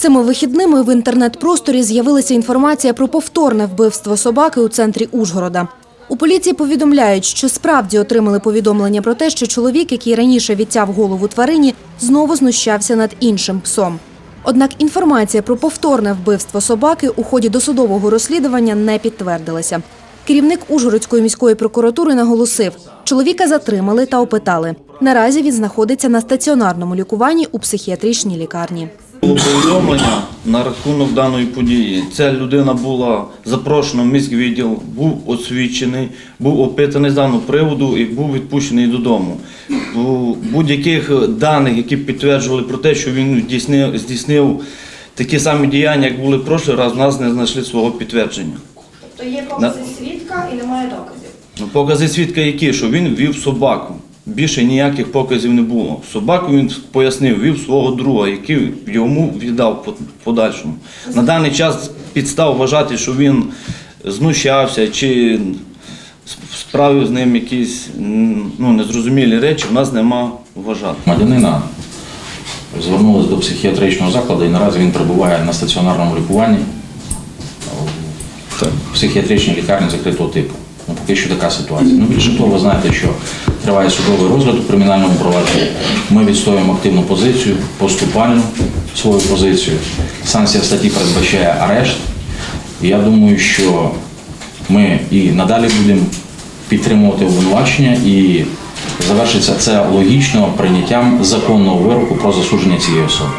Цими вихідними в інтернет-просторі з'явилася інформація про повторне вбивство собаки у центрі Ужгорода. У поліції повідомляють, що справді отримали повідомлення про те, що чоловік, який раніше відтяв голову тварині, знову знущався над іншим псом. Однак інформація про повторне вбивство собаки у ході досудового розслідування не підтвердилася. Керівник Ужгородської міської прокуратури наголосив, чоловіка затримали та опитали. Наразі він знаходиться на стаціонарному лікуванні у психіатричній лікарні. Було повідомлення на рахунок даної події. Ця людина була запрошена в міськвідділ, був освічений, був опитаний з даного приводу і був відпущений додому. Будь-яких даних, які підтверджували про те, що він здійснив, здійснив такі самі діяння, як були в прошлий раз, у нас не знайшли свого підтвердження. Тобто є покази свідка і немає доказів. Ну, Покази свідка які, що він вів собаку. Більше ніяких показів не було. Собаку він пояснив, вів свого друга, який йому віддав по- подальшому. На даний час підстав вважати, що він знущався чи справив з ним якісь ну, незрозумілі речі, в нас нема вважати. Громадянина звернулися до психіатричного закладу і наразі він перебуває на стаціонарному лікуванні в психіатричній лікарні закритого типу. Поки що така ситуація. Ну, більше того, ви знаєте, що триває судовий розгляд у кримінальному провадженні. Ми відстоюємо активну позицію, поступальну свою позицію. Санкція статті передбачає арешт. І я думаю, що ми і надалі будемо підтримувати обвинувачення і завершиться це логічно прийняттям законного вироку про засудження цієї особи.